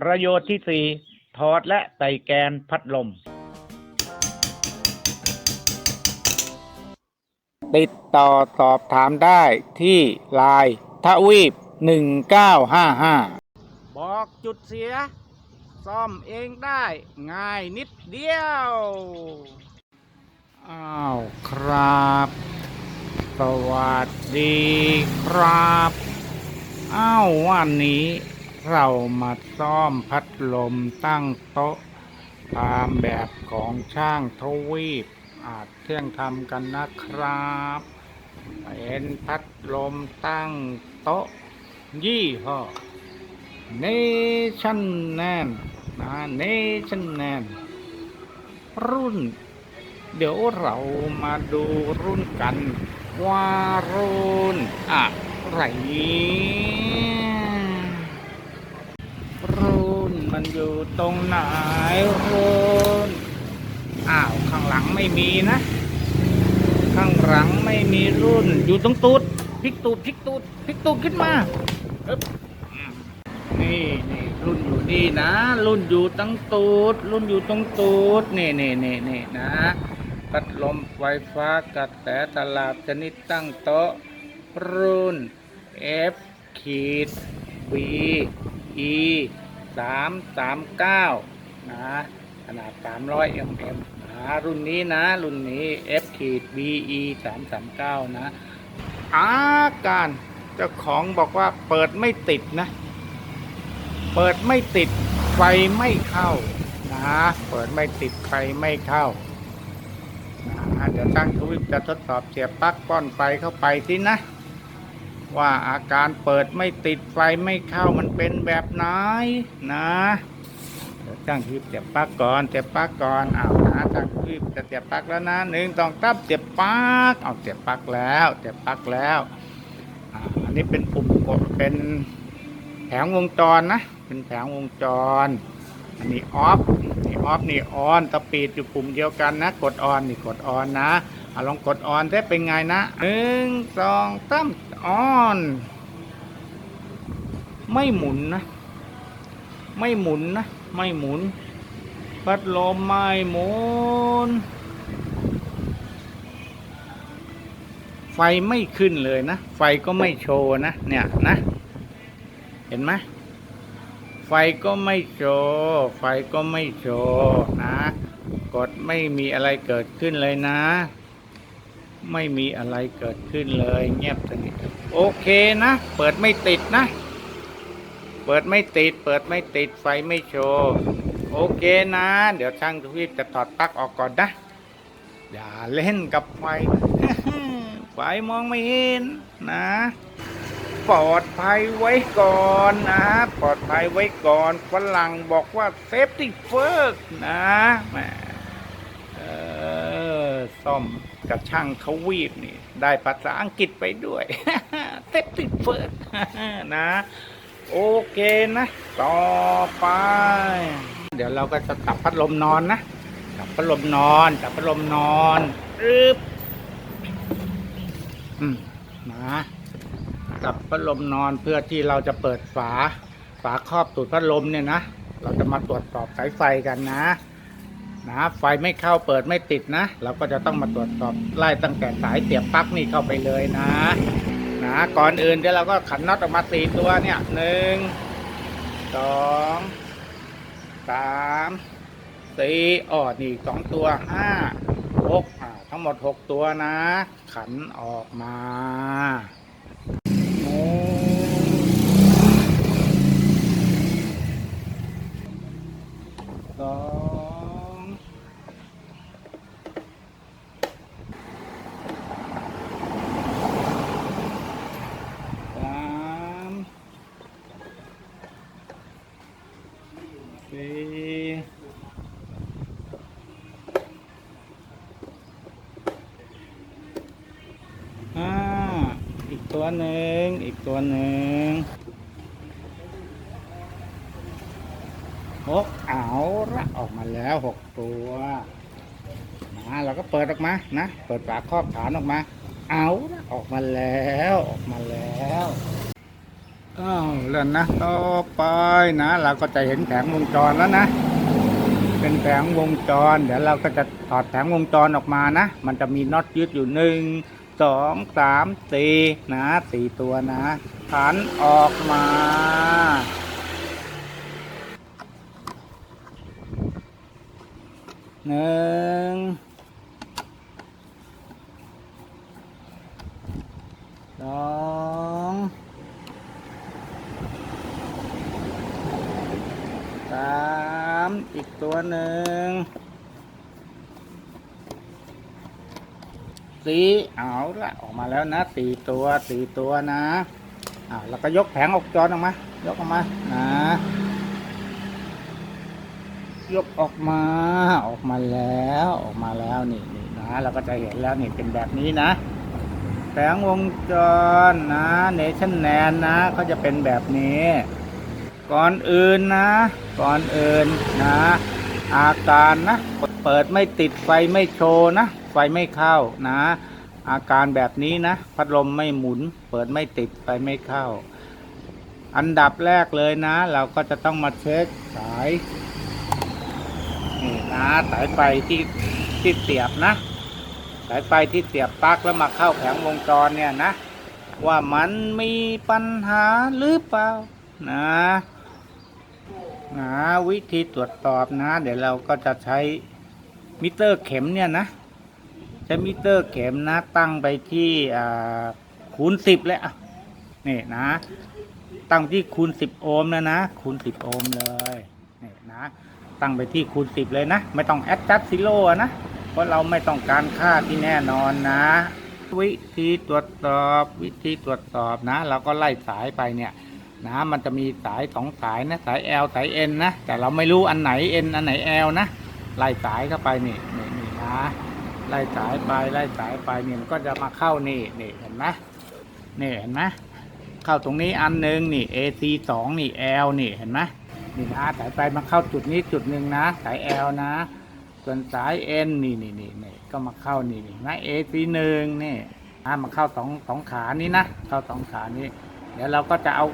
ประโยชน์ที่สี่ถอดและใส่แกนพัดลม ติดต่อสอบถามได้ที่ไลน์ทวีป 1955 บอกจุดเสีย ซ่อมเองได้ง่ายนิดเดียว อ้าวครับ สวัสดีครับ อ้าววันนี้ เรามาซ่อมพัดลมตั้งโต๊ะตามแบบของช่างทวีปอาจเที่ยงทำกันนะครับเป็นพัดลมตั้งโต๊ะ ยี่ห้อเนชั่นแนนนะเนชั่นแนนรุ่น เดี๋ยวเรามาดูรุ่นกัน ว่ารุ่นอะไรรุ่น มันอยู่ตรงไหนรุ่นอ้าว ข้างหลังไม่มีนะ ข้างหลังไม่มีรุ่น อยู่ตรงตูดพลิกตูดพลิกตูดพลิกตูดขึ้นมาอึ๊บนี่นี่รุ่นอยู่นี่นะ รุ่นอยู่ตั้งตูด รุ่นอยู่ตรงตูดนี่นี่นี่นี่นะพัดลมไฟฟ้ากระแสตลาดชนิดตั้งโต๊ะ รุ่น F ขีด B E สามสามเก้านะขนาด300 mm นะรุ่นนี้นะ รุ่นนี้ F ขีด BE 339นะอาการเจ้าของบอกว่าเปิดไม่ติดนะ เปิดไม่ติดไฟไม่เข้านะเปิดไม่ติดไฟไม่เข้านะเดี๋ยวตั้งทวิปจะทดสอบเสียบปลั๊กป้อนไฟเข้าไปสินะ ว่าอาการเปิดไม่ติดไฟไม่เข้ามันเป็นแบบไหนนะตั้งคลิปเสียบปลั๊กก่อนเสียบปลั๊กก่อนอ้าวนะตั้งคลิปจะเสียบปลั๊กแล้วนะหนึ่งสองตับเสียบปลั๊กเอาเสียบปลั๊กแล้วเสียบปลั๊กแล้วอันนี้เป็นปุ่มกดเป็นแผงวงจรนะเป็นแผงวงจรอันนี้ออฟนี่ออฟนี่ออนสปีดอยู่ปุ่มเดียวกันนะ กดออนนี่กดออนนะ ลองกดออนได้เป็นไงนะหนึ่งสองสามออน ไม่หมุนนะ ไม่หมุนนะ ไม่หมุน พัดลมไม่หมุน ไฟไม่ขึ้นเลยนะ ไฟก็ไม่โชว์นะ เนี่ยนะ เห็นไหมไฟก็ไม่โชว์ไฟก็ไม่โชว์นะ กดไม่มีอะไรเกิดขึ้นเลยนะ ไม่มีอะไรเกิดขึ้นเลยเงียบสนิทโอเคนะ เปิดไม่ติดนะ เปิดไม่ติด เปิดไม่ติดไฟไม่โชว์โอเคนะ เดี๋ยวช่างทวีปจะถอดปลั๊กออกก่อนนะ อย่าเล่นกับไฟ ไฟมองไม่เห็นนะ ปลอดภัยไว้ก่อนนะ ปลอดภัยไว้ก่อนฝรั่งบอกว่าเซฟตี้เฟิร์กนะแหมเออ ซ่อมกับช่างทวีปนี่ ได้ภาษาอังกฤษไปด้วยเซฟตี้เฟิร์กนะ โอเคนะ ต่อไป เดี๋ยวเราก็จะตับพัดลมนอนนะตับพัดลมนอนตับพัดลมนอนอึบอืมนะตับพัดลมนอนเพื่อที่เราจะเปิดฝา ฝาครอบตูดพัดลมเนี่ยนะเราจะมาตรวจสอบสายไฟกันนะ นะไฟไม่เข้าเปิดไม่ติดนะ เราก็จะต้องมาตรวจสอบไล่ตั้งแต่สายเสียบปลั๊กนี่เข้าไปเลยนะนะก่อนอื่นเดี๋ยวเราก็ขันน็อตออกมาสี่ตัวเนี่ยหนึ่งสองสามสี่อ๋อนี่สองตัวห้าหกทั้งหมดหกตัวนะ ขันออกมาโอ้สอง ตัว หนึ่ง อีกตัวหนึ่งหกเอาละออกมาแล้วหกตัวนะเราก็เปิดออกมานะ เปิดฝาครอบฐานออกมา เอาละออกมาแล้วออกมาแล้วอ้าวแล้วนะต่อไปนะ เราก็จะเห็นแผงวงจรแล้วนะ เป็นแผงวงจร เดี๋ยวเราก็จะถอดแผงวงจรออกมานะ มันจะมีน็อตยึดอยู่หนึ่ง สองสามสี่นะสี่ตัวนะขันออกมาหนึ่งสองสามอีกตัวหนึ่ง สีเอาละออกมาแล้วนะสี่ตัวสี่ตัวนะอ้าแล้วก็ยกแผงออกจรออกมายกออกมานะยกออกมาออกมาแล้วออกมาแล้วนี่นี่นะเราก็จะเห็นแล้วนี่เป็นแบบนี้นะแผงวงจรนะเนชั่นแนนนะเขาจะเป็นแบบนี้ ก่อนอื่นนะ ก่อนอื่นนะ อาการนะ เปิดไม่ติดไฟไม่โชว์นะ ไฟไม่เข้านะ อาการแบบนี้นะ พัดลมไม่หมุน เปิดไม่ติดไฟไม่เข้า อันดับแรกเลยนะ เราก็จะต้องมาเช็คสายนี่นะสายไฟที่ที่เสียบนะ สายไฟที่เสียบปลั๊กแล้วมาเข้าแผงวงจรเนี่ยนะ ว่ามันมีปัญหาหรือเปล่านะนะวิธีตรวจสอบนะ เดี๋ยวเราก็จะใช้มิเตอร์เข็มเนี่ยนะ ช้มิเตอร์เข็มนะตั้งไปที่คูณสิบเลยอะนี่นะ ตั้งที่คูณสิบโอห์มแล้วนะ คูณสิบโอห์มเลยนี่นะ ตั้งไปที่คูณสิบเลยนะ ไม่ต้องแอดจัดซิโร่นะ เพราะเราไม่ต้องการค่าที่แน่นอนนะ วิธีตรวจสอบวิธีตรวจสอบนะ เราก็ไล่สายไปเนี่ยนะมันจะมีสายสองสายนะ สาย L สาย N นะ แต่เราไม่รู้อันไหน N อันไหน L นะไล่สายเข้าไปนี่นี่นี่นะ ไล่สายไปไล่สายไปเนี่ยมันก็จะมาเข้านี่นี่เห็นไหมนี่เห็นไหมเข้าตรงนี้อันหนึ่งนี่ AC สองนี่ L นี่เห็นไหมนี่นะสายไฟมาเข้าจุดนี้จุดหนึ่งนะ สาย L นะ ส่วนสาย N นี่นี่นี่นี่ก็มาเข้านี่นี่นะ AC หนึ่งนี่อ่ามาเข้าสองสองขานี้นะเข้าสองขานี้ เดี๋ยวเราก็จะเอา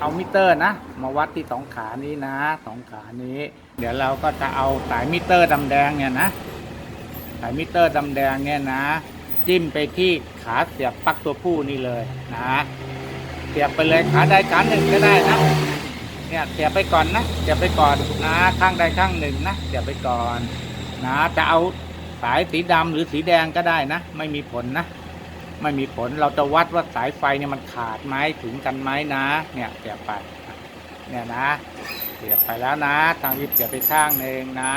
เอามิเตอร์นะ มาวัดที่สองขานี้นะสองขานี้ เดี๋ยวเราก็จะเอาสายมิเตอร์ดำแดงเนี่ยนะ สายมิเตอร์ดำแดงเนี่ยนะ จิ้มไปที่ขาเสียบปลั๊กตัวผู้นี่เลยนะ เสียบไปเลยขาใดขาหนึ่งก็ได้นะเนี่ยเสียบไปก่อนนะเสียบไปก่อนนะข้างใดข้างหนึ่งนะเสียบไปก่อนนะจะเอาสายสีดำหรือสีแดงก็ได้นะ ไม่มีผลนะ ไม่มีผลเราจะวัดว่าสายไฟเนี่ยมันขาดไหมถึงกันไหมนะ เนี่ยเสียบไปเนี่ยนะ เสียบไปแล้วนะ ทางนี้เสียบไปข้างหนึ่งนะ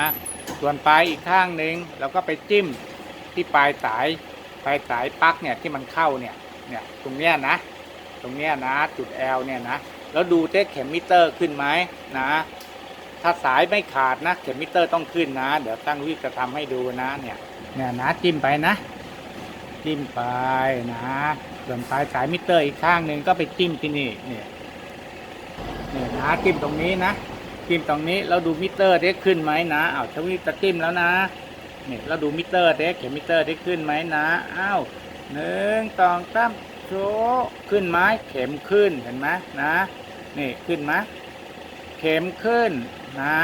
ส่วนปลายอีกข้างหนึ่งเราก็ไปจิ้มที่ปลายสาย ปลายสายปลั๊กเนี่ยที่มันเข้าเนี่ย เนี่ยตรงเนี้ยนะ ตรงเนี้ยนะจุด L เนี่ยนะ แล้วดูเทเข็มมิเตอร์ขึ้นไหมนะ ถ้าสายไม่ขาดนะ เข็มมิเตอร์ต้องขึ้นนะ เดี๋ยวตั้งวิจะทำให้ดูนะเนี่ย เนี่ยนะจิ้มไปนะ จิ้มไปนะ ส่วนปลายสายมิเตอร์อีกข้างหนึ่งก็ไปจิ้มที่นี่เนี่ยเนี่ยนะจิ้มตรงนี้นะ จิ้มตรงนี้แล้วดูมิเตอร์ได้ขึ้นไหมนะอ้าวชวิตจะจิ้มแล้วนะเนี่ยแล้วดูมิเตอร์เด็กเข็มมิเตอร์ได้ขึ้นไหมนะอ้าวหนึ่งสองสามโชขึ้นไหมเข็มขึ้นเห็นไหมนะนี่ขึ้นไหมเข็มขึ้นนะ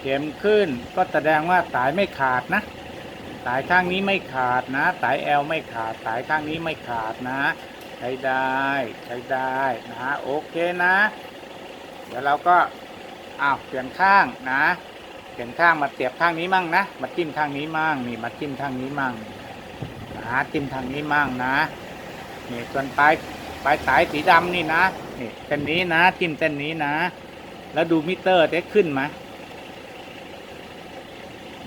เข็มขึ้นก็แสดงว่าสายไม่ขาดนะสายข้างนี้ไม่ขาดนะสาย L ไม่ขาดสายข้างนี้ไม่ขาดนะ ใช้ได้ใช้ได้นะโอเคนะ เดี๋ยวเราก็ อ้าวเปลี่ยนข้างนะเปลี่ยนข้างมาเสียบข้างนี้มั่งนะมาจิ้มข้างนี้มั่งนี่มาจิ้มข้างนี้มั่งนะจิ้มทางนี้มั่งนะนี่ส่วนปลายปลายสายสีดำนี่นะนี่เส้นนี้นะจิ้มเส้นนี้นะ แล้วดูมิเตอร์ได้ขึ้นไหม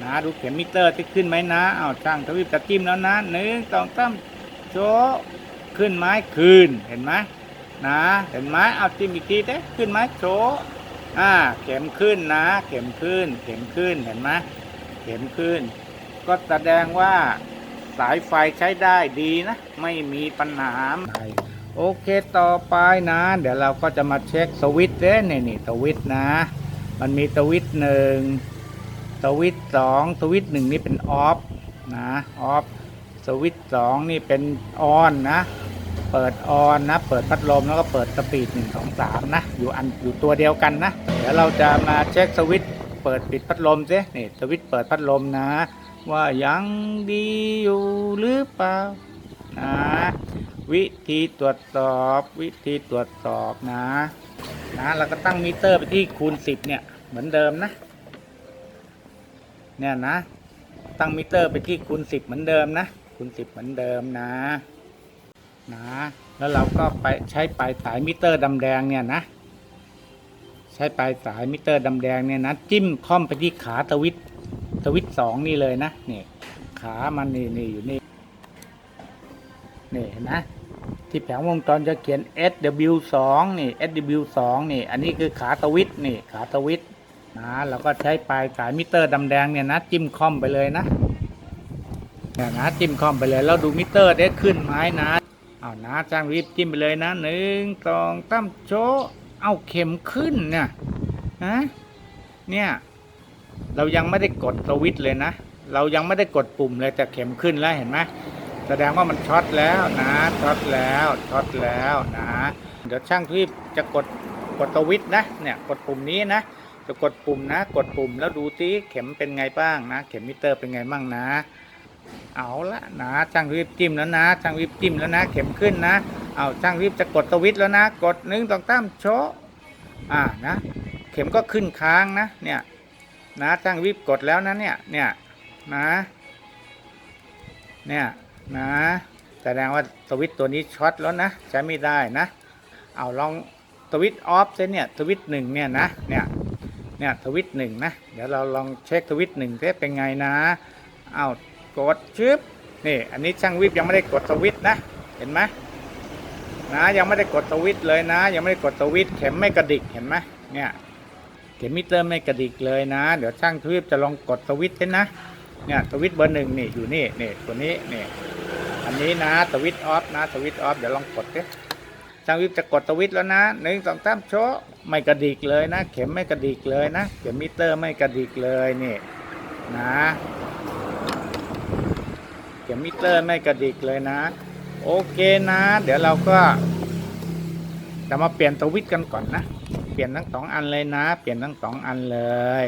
นะดูเข็มมิเตอร์ได้ขึ้นไหมนะเอาช่างทวีปจะจิ้มแล้วนะหนึ่งสองสามโชขึ้นไหมขึ้นเห็นไหมนะ เห็นไหมเอาจิ้มอีกทีได้ขึ้นไหมโช อ่าเข็มขึ้นนะ เข็มขึ้น เข็มขึ้นเห็นไหมเข็มขึ้น ก็แสดงว่าสายไฟใช้ได้ดีนะ ไม่มีปัญหาโอเคต่อไปนะ เดี๋ยวเราก็จะมาเช็คสวิตช์เนี่ยนี่สวิตช์นะ มันมีสวิตช์หนึ่งสวิตช์สองสวิตช์หนึ่งนี่เป็นออฟนะออฟสวิตช์สองนี่เป็นออนนะ เปิดออนนะ เปิดพัดลมแล้วก็เปิดสปีดหนึ่งสองสามนะ อยู่อันอยู่ตัวเดียวกันนะ เดี๋ยวเราจะมาเช็คสวิตช์เปิดปิดพัดลมซินี่สวิตช์เปิดพัดลมนะ ว่ายังดีอยู่หรือเปล่านะวิธีตรวจสอบวิธีตรวจสอบนะนะเราก็ตั้งมิเตอร์ไปที่คูณสิบเนี่ย เหมือนเดิมนะ เนี่ยนะ ตั้งมิเตอร์ไปที่คูณสิบเหมือนเดิมนะคูณสิบเหมือนเดิมนะ นะ แล้วเราก็ไปใช้ปลายสายมิเตอร์ดำแดงเนี่ยนะ ใช้ปลายสายมิเตอร์ดำแดงเนี่ยนะจิ้มค่อมไปที่ขาสวิตช์สวิตสองนี่เลยนะนี่ขามันนี่นี่อยู่นี่นี่เห็นนะที่แผงวงจรจะเขียน SW2 นี่ SW2 นี่ อันนี้คือขาสวิตนี่ขาสวิตนะเราก็ใช้ปลายสายมิเตอร์ดำแดงเนี่ยนะจิ้มค่อมไปเลยนะเนี่ยนะจิ้มค่อมไปเลยแล้วดูมิเตอร์ได้ขึ้นไหมนะ เอานะจ้างรีบจิ้มไปเลยนะหนึ่งสองตั้มโชเอาเข็มขึ้นเนี่ยฮะเนี่ย เรายังไม่ได้กดสวิตช์เลยนะ เรายังไม่ได้กดปุ่มเลยแต่เข็มขึ้นแล้วเห็นไหมแสดงว่ามันช็อตแล้วนะช็อตแล้วช็อตแล้วนะ เดี๋ยวช่างรีบจะกดกดสวิตช์นะเนี่ยกดปุ่มนี้นะ จะกดปุ่มนะ กดปุ่มแล้วดูที่เข็มเป็นไงบ้างนะ เข็มมิเตอร์เป็นไงบ้างนะ เอาละนะช่างรีบจิ้มแล้วนะช่างรีบจิ้มแล้วนะ เข็มขึ้นนะ เอาช่างรีบจะกดสวิตช์แล้วนะ กดหนึ่งสองสามโชอ่านะ เข็มก็ขึ้นค้างนะเนี่ยนะช่างรีบกดแล้วนะเนี่ยเนี่ยนะเนี่ยนะแสดงว่าสวิตช์ตัวนี้ช็อตแล้วนะใช้ไม่ได้นะ เอาลองสวิตช์ออฟเส้นเนี่ยสวิตช์หนึ่งเนี่ยนะเนี่ยเนี่ยสวิตช์หนึ่งนะ เดี๋ยวเราลองเช็คสวิตช์หนึ่งเป็นไงนะเอา กดชึบนี่อันนี้ช่างวิบยังไม่ได้กดสวิตนะ เห็นไหมนะยังไม่ได้กดสวิตเลยนะ ยังไม่ได้กดสวิตเข็มไม่กระดิกเห็นไหมเนี่ยเข็มมิเตอร์ไม่กระดิกเลยนะ เดี๋ยวช่างทวีปจะลองกดสวิตช์ให้นะเนี่ยสวิตเบอร์หนึ่งนี่อยู่นี่นี่ตัวนี้นี่อันนี้นะสวิตออฟนะสวิตออฟเดี๋ยวลองกดดิช่างวิบจะกดสวิตแล้วนะหนึ่งสองสามโชว์ไม่กระดิกเลยนะ เข็มไม่กระดิกเลยนะ เข็มมิเตอร์ไม่กระดิกเลยนี่นะ เข็มมิเตอร์ไม่กระดิกเลยนะ โอเคนะ เดี๋ยวเราก็จะมาเปลี่ยนสวิตช์กันก่อนนะ เปลี่ยนทั้งสองอันเลยนะ เปลี่ยนทั้งสองอันเลย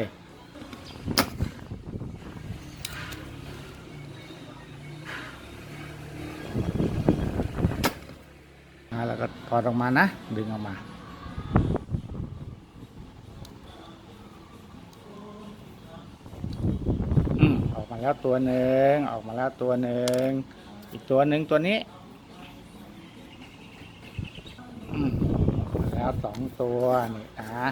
อ่าแล้วก็ถอดออกมานะ ดึงออกมา อื มาแล้วตัวหนึ่งออกมาแล้วตัวหนึ่งอีกตัวหนึ่งตัวนี้แล้วสองตัวนี่นะ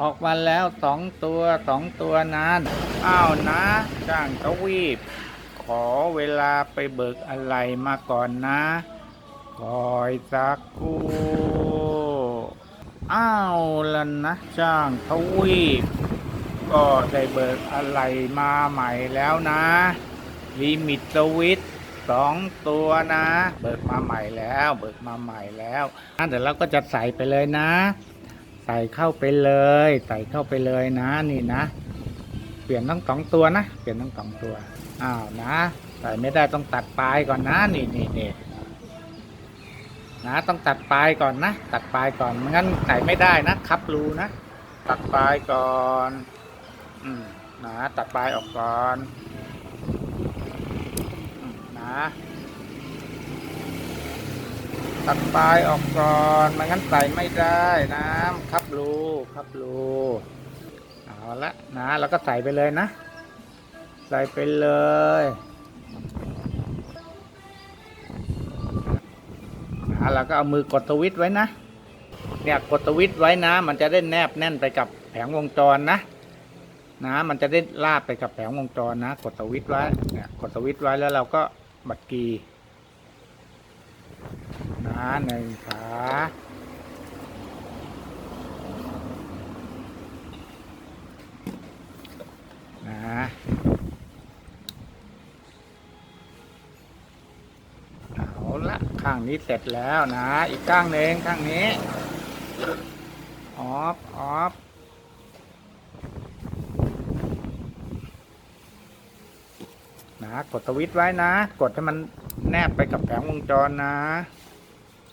ออกมาแล้วสองตัวสองตัวนั้นอ้าวนะจ้างทวีปขอเวลาไปเบิกอะไรมาก่อนนะคอยสักครู่อ้าวแล้วนะจ้างทวีป ก็ได้เบิกอะไรมาใหม่แล้วนะลิมิตสวิตสองตัวนะ เบิกมาใหม่แล้ว เบิกมาใหม่แล้วอ่เดี๋ยวเราก็จะใส่ไปเลยนะ ใส่เข้าไปเลย ใส่เข้าไปเลยนะนี่นะ เปลี่ยนทั้งสองตัวนะ เปลี่ยนทั้งสองตัวอ้าวนะ ใส่ไม่ได้ต้องตัดปลายก่อนนะนี่นี่นี่นะต้องตัดปลายก่อนนะ ตัดปลายก่อนไม่งั้นใส่ไม่ได้นะครับรูนะ ตัดปลายก่อน นะตัดปลายออกก่อนนะตัดปลายออกก่อนไม่งั้นใส่ไม่ได้นะคับรูคับรูเอาละนะแล้วก็ใส่ไปเลยนะ ใส่ไปเลยนะแล้วก็เอามือกดสวิตไว้นะเนี่ยกดสวิตไว้นะ มันจะได้แนบแน่นไปกับแผงวงจรนะ นะมันจะได้ลาบไปกับแผงวงจรนะ กดสวิตช์ไว้เนี่ยกดสวิตช์ไว้แล้วเราก็บัดกีนะหนึ่งขานะข้างนี้เสร็จแล้วนะ อีกข้างหนึ่งข้างนี้ ออฟออฟ นะ กดสวิตช์ไว้นะ กดให้มันแนบไปกับแผงวงจรนะ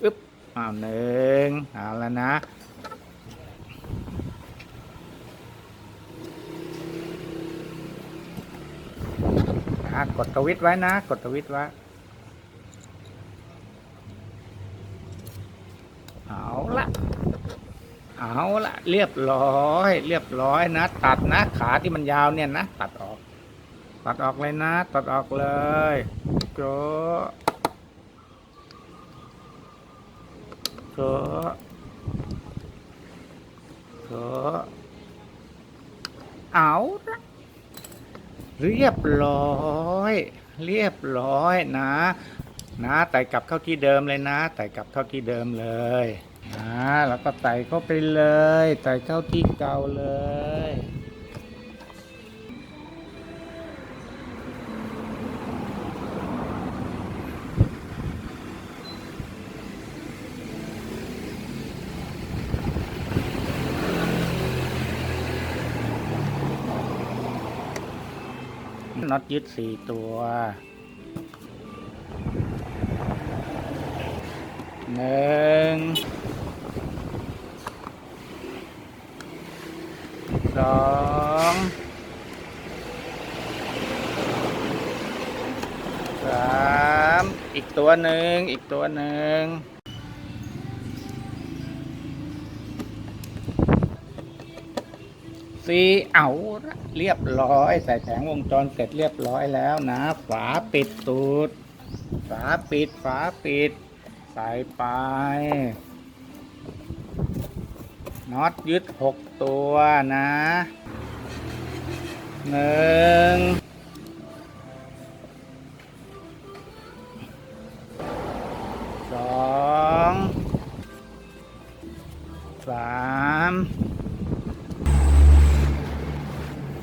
อึ๊บอ้าวหนึ่งเอาแล้วนะนะกดสวิตช์ไว้นะ กดสวิตช์ไว้เอาละเอาละเรียบร้อย เรียบร้อยนะ ตัดนะ ขาที่มันยาวเนี่ยนะ ตัดออก ตัดออกเลยนะ ตัดออกเลยโจโจโจเอาละเรียบร้อย เรียบร้อยนะ นะไต่กลับเข้าที่เดิมเลยนะไต่กลับเข้าที่เดิมเลยนะแล้วก็ไต่เข้าไปเลยไต่เข้าที่เก่าเลย อตยึดสี่ตัวหนึ่งสองสามอีกตัวหนึ่งอีกตัวหนึ่ง ซีเอาละเรียบร้อย ใส่แสงวงจรเสร็จเรียบร้อยแล้วนะ ฝาปิดตูด ฝาปิด ฝาปิด ใส่ไปน็อตยึดหกตัวนะหนึ่ง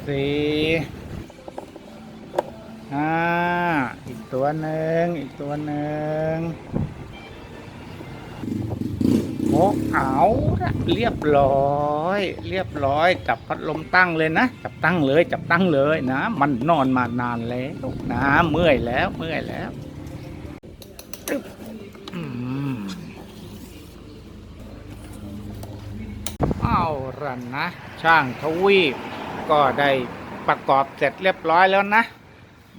สี่ห้าอีกตัวหนึ่งอีกตัวหนึ่งโอ้เอาละเรียบร้อย เรียบร้อยจับพัดลมตั้งเลยนะ จับตั้งเลยจับตั้งเลยนะ มันนอนมานานแล้วนะเมื่อยแล้วเมื่อยแล้วเอาละนะ ช่างทวีป ก็ได้ประกอบเสร็จเรียบร้อยแล้วนะ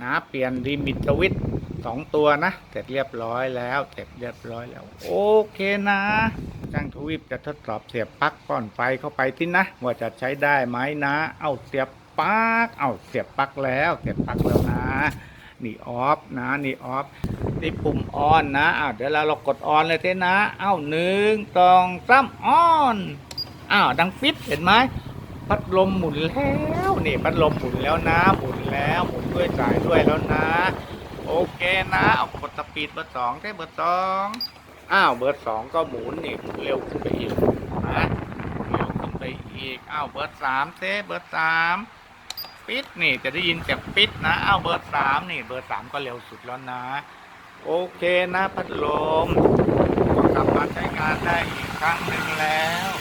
นะเปลี่ยนลิมิตสวิตช์สองตัวนะ เสร็จเรียบร้อยแล้วเสร็จเรียบร้อยแล้ว โอเคนะช่างทวีปจะทดสอบเสียบปลั๊กก้อนไฟเข้าไปที่นะ ว่าจะใช้ได้ไหมนะ เอาเสียบปลั๊กเอาเสียบปลั๊กแล้วเสียบปลั๊กแล้วนะนี่ออฟนะนี่ออฟนี่ปุ่มออนนะอ้าวเดี๋ยวเราเรากดออนเลยเท่นะ เอ้าหนึ่งสองสามออนอ้าวดังฟิตเห็นไหม พัดลมหมุนแล้วนี่พัดลมหมุนแล้วนะหมุนแล้วหมุนด้วยสายด้วยแล้วนะ โอเคนะเอากดสปีดเบอร์สองได้เบอร์สองอ้าวเบอร์สองก็หมุนนี่เร็วขึ้นไปอีกนะเร็วขึ้นไปอีกอ้าวเบอร์สามเซเบอร์สามปิดนี่จะได้ยินเสียงปิดนะอ้าวเบอร์สามนี่เบอร์สามก็เร็วสุดแล้วนะ โอเคนะพัดลมก็กลับมาใช้งานได้อีกครั้งหนึ่งแล้ว